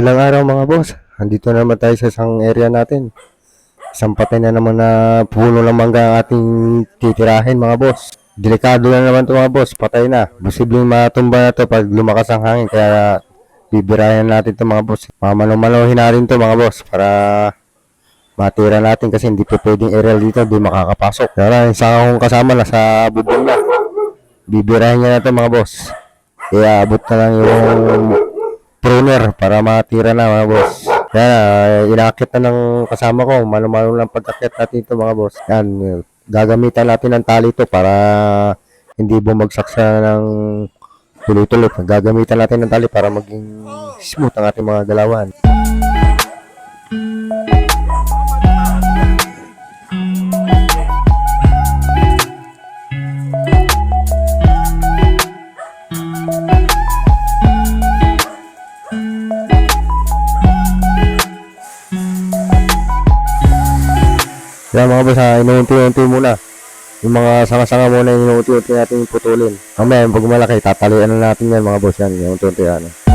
Magandang araw mga boss. Andito na naman tayo sa isang area natin. Isang patay na naman na puno ng mangga ang ating titirahin mga boss. Delikado na naman to mga boss. Patay na. Posibleng matumba na to pag lumakas ang hangin. Kaya bibirayan natin to mga boss. Mamano-manohin natin to mga boss para matira natin kasi hindi pa pwedeng aerial dito. Hindi makakapasok. Kaya isa akong kasama na sa bubong na. Bibirayan niya na to mga boss. Kaya abot na lang yung pruner para matira na mga boss. Kaya uh, inakit na ng kasama ko. Mano-mano lang pag-akit natin ito mga boss. Yan, gagamitan natin ng tali ito para hindi bumagsak siya ng tuloy-tuloy. Gagamitan natin ng tali para maging smooth ang ating mga galawan. Yan mga boss, ha, inuunti-unti muna. Yung mga sanga-sanga muna, inuunti-unti natin putulin. Mamaya, pag malaki, tatalian na natin yan mga boss. Yan, inuunti-unti yan.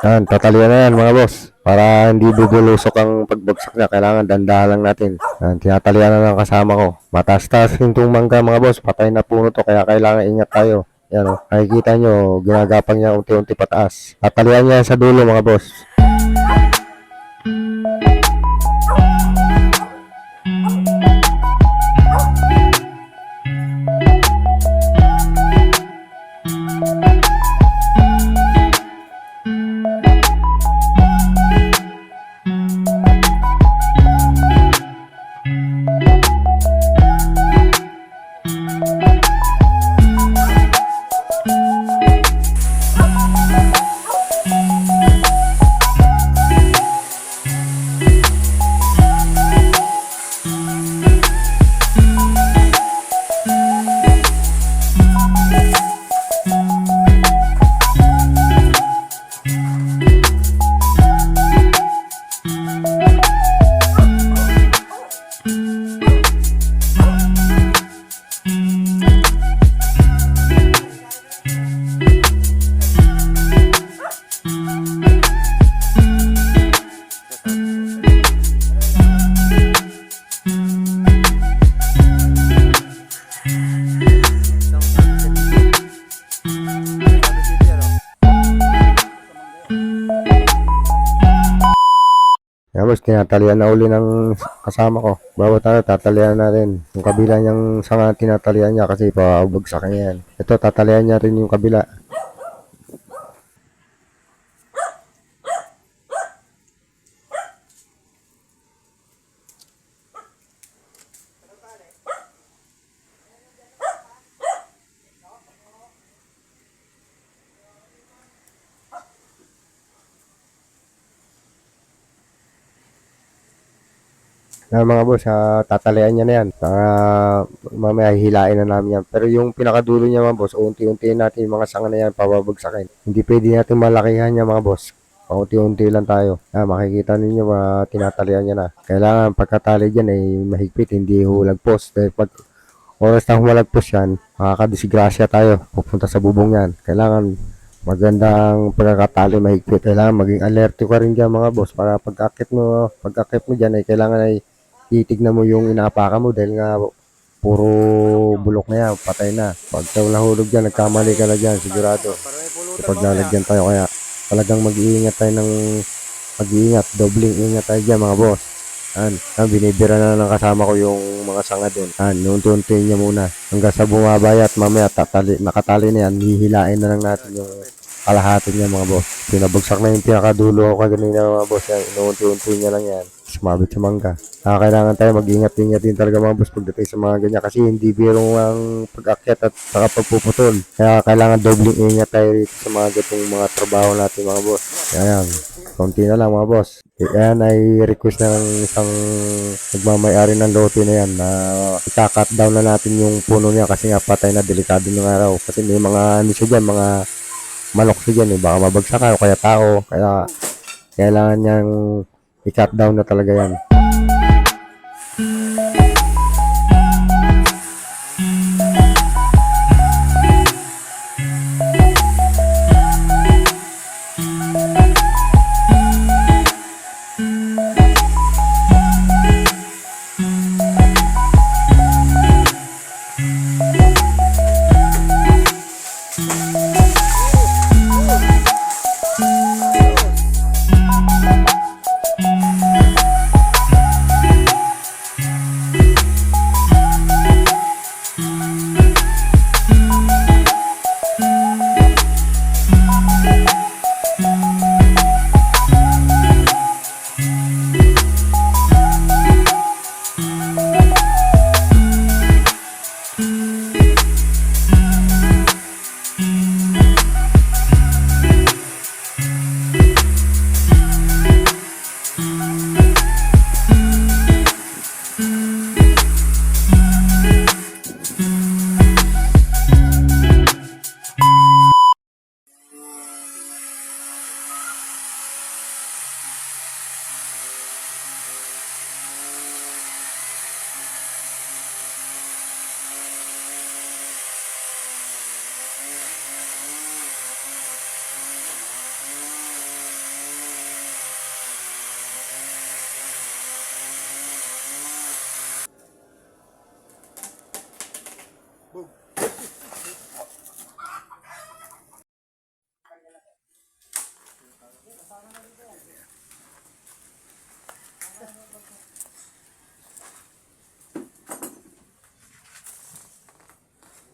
Yan, tatalian na yan mga boss. Para hindi bubulusok ang pagbagsak niya, kailangan dandahan lang natin. Yan, tinatalian na ng kasama ko. Mataas-taas yung mangga mga boss. Patay na puno to, kaya kailangan ingat tayo. Yan o, nakikita nyo, ginagapang niya unti-unti pataas. Tatalian niya sa dulo mga boss. Boss, tinatalian na uli ng kasama ko. Bawat ano, tatalian natin. Yung kabila niyang sanga tinatalian niya kasi pabagsak niya yan. Ito, tatalian niya rin yung kabila. Na mga boss, ah, tatalian niya na yan. Para mamaya hilain na namin yan. Pero yung pinakadulo niya mga boss, unti-unti natin yung mga sanga na yan pababagsakin. Hindi pwede natin malakihan niya mga boss. Paunti-unti lang tayo. Ah, makikita ninyo mga tinatalian niya na. Kailangan pagkatali dyan ay mahigpit, hindi hulagpos. Dahil pag oras na humalagpos yan, makakadisgrasya tayo. Pupunta sa bubong yan. Kailangan magandang pagkakatali mahigpit. Kailangan maging alerto ka rin dyan mga boss. Para pag-akit mo, pag-akit mo dyan ay kailangan ay titignan mo yung inaapakan mo dahil nga puro bulok na yan, patay na. Pag ikaw nahulog dyan, nagkamali ka na dyan, sigurado. Kapag lalagyan tayo, kaya talagang mag-iingat tayo ng mag-iingat, dobling ingat tayo dyan mga boss. Yan, yan, binibira na ng kasama ko yung mga sanga doon. Yan, unti-unti niya muna. Hanggang sa bumabay at mamaya tatali, nakatali na yan, hihilain na lang natin yung kalahati niya mga boss. Pinabagsak na yung pinakadulo ko kanina mga boss. Yan, inuunti-unti niya lang yan. Sumabit sa mangga. Kaya kailangan tayo mag-ingat-ingat din talaga mga boss pagdating sa mga ganyan. Kasi hindi biro ang pag-akyat at saka pagpuputol. Kaya kailangan dobling ingat tayo rito sa mga gatong mga trabaho natin mga boss. Yan, konti na lang mga boss. Yan ay request ng isang nagmamayari ng lote na yan na ika-cut down na natin yung puno niya kasi nga patay na delikado ng araw. Kasi may mga ano siya dyan, mga manok siya dyan eh. Baka mabagsak o kaya tao. Kaya kailangan niyang i-cut down na talaga yan.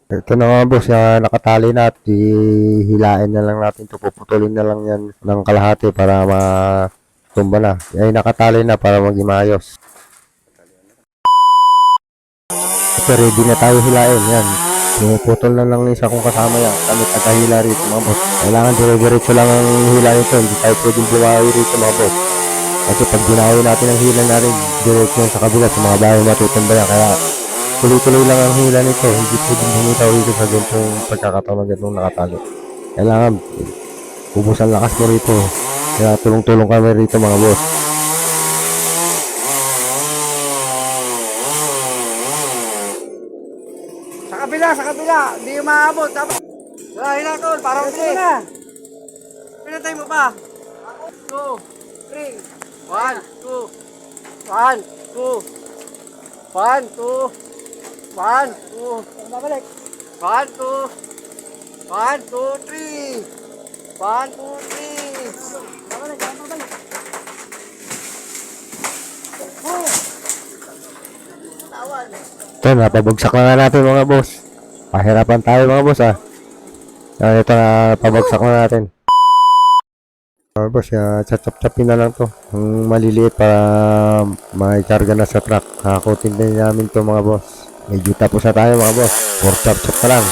Ito na nga boss, yung nakatali na at hihilain na lang natin ito. Puputulin na lang yan ng kalahati para matumba na. Ay nakatali na para maging maayos. Ito ready na tayo hilain yan. Pumuputol na lang isa kung kasama yan. Kami tagahila rito mga boss. Kailangan dire-diretso lang ang hila nito. Hindi tayo pwedeng bumawi rito mga boss. Kasi pag binawi natin ang hila natin, diretso sa kabila sa mga bahay matutumba yan. Kaya tuloy-tuloy lang ang hila nito. Hindi pwedeng bumitaw rito sa ganitong pagkakataon na ganitong nakatalo. Kailangan ubos ang lakas mo rito. Kaya tulong-tulong kami rito mga boss. Sa kabila, sa kabila. Hindi umaabot. Dapat. Wala, hinakol. Para. Na. Pinatay mo pa. Two. Three. One. Two. One. Two. One. Two. One. Two. Babalik. One. Two. One. Two. Three. One. Two. Three. Babalik. Babalik. Oh. Ito, napabagsak na nga natin mga boss. Pahirapan tayo mga boss ah. Yan, ito na pabagsak na natin. Mga boss, uh, chachap-chapin na lang to. Ang maliliit para maikarga na sa truck. Kakakutin din namin to mga boss. Medyo tapos na tayo mga boss. For chop-chop ka lang.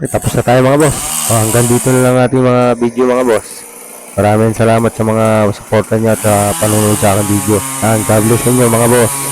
Okay, tapos na tayo mga boss. O, hanggang dito na lang ating mga video mga boss. Maraming salamat sa mga suporta niyo at sa panunod sa aking video. And God bless inyo mga boss.